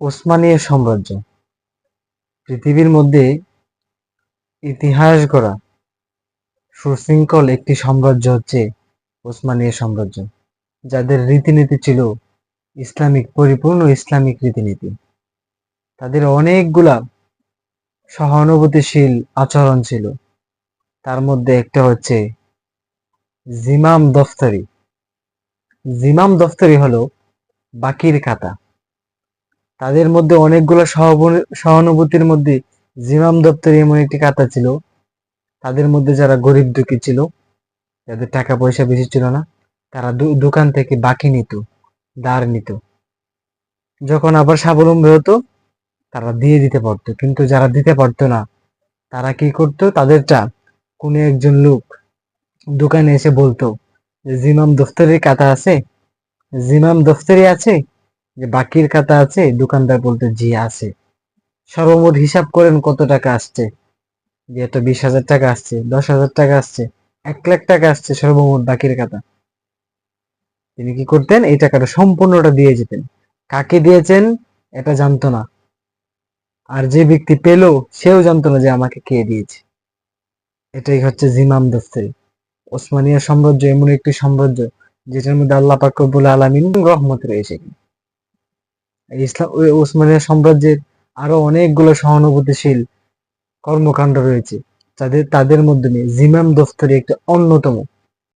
ওসমানীয় সাম্রাজ্য। পৃথিবীর মধ্যে ইতিহাস গড়া সুশৃঙ্খল একটি সাম্রাজ্য হচ্ছে ওসমানীয় সাম্রাজ্য, যাদের রীতিনীতি ছিল ইসলামিক, পরিপূর্ণ ইসলামিক রীতিনীতি। তাদের অনেকগুলা সহানুভূতিশীল আচরণ ছিল। তার মধ্যে একটা হচ্ছে জিমাম দফতরি। জিমাম দফতরি হলো বাকির খাতা। তাদের মধ্যে অনেকগুলো সহানুভূতির মধ্যে জিমাম দপ্তরি এমন একটি খাতা ছিল। তাদের মধ্যে যারা গরিব দুঃখী ছিল, যাদের টাকা পয়সা বেশি ছিল না, তারা দোকান থেকে বাকি নিত ধার নিত। যখন আবার স্বাবলম্বী হতো, তারা দিয়ে দিতে পারতো, কিন্তু যারা দিতে পারতো না, তারা কি করতো? তাদেরটা কোনো একজন লোক দোকানে এসে বলতো, জিমাম দফতরের কাতা আছে? জিমাম দফতরি আছে? যে বাকির খাতা আছে, দোকানদার বলতে জি আছে, সর্বমোট হিসাব করেন কত টাকা আসছে? যে একটা বিশ হাজার টাকা আসছে, দশ হাজার টাকা আসছে, এক লাখ টাকা আসছে সর্বমোট বাকির খাতা। তিনি কি করতেন? এই টাকাটা সম্পূর্ণটা দিয়ে যেতেন। কাকে দিয়েছেন? এটা জানতো না। আর যে ব্যক্তি পেল, সেও জানতো না যে আমাকে কে দিয়েছে। এটাই হচ্ছে জিমাম দফতরি ওসমানিয়া সাম্রাজ্য এমন একটি সাম্রাজ্য, যেটার মধ্যে আল্লাহ পাক রব্বুল আলামিন রহমত রয়েছে। ইসলাম উসমানিয়া সাম্রাজ্যের আরও অনেকগুলো সহানুভূতিশীল কর্মকাণ্ড রয়েছে। তাদের তাদের মধ্যে জিমাম দফতরি একটি অন্যতম।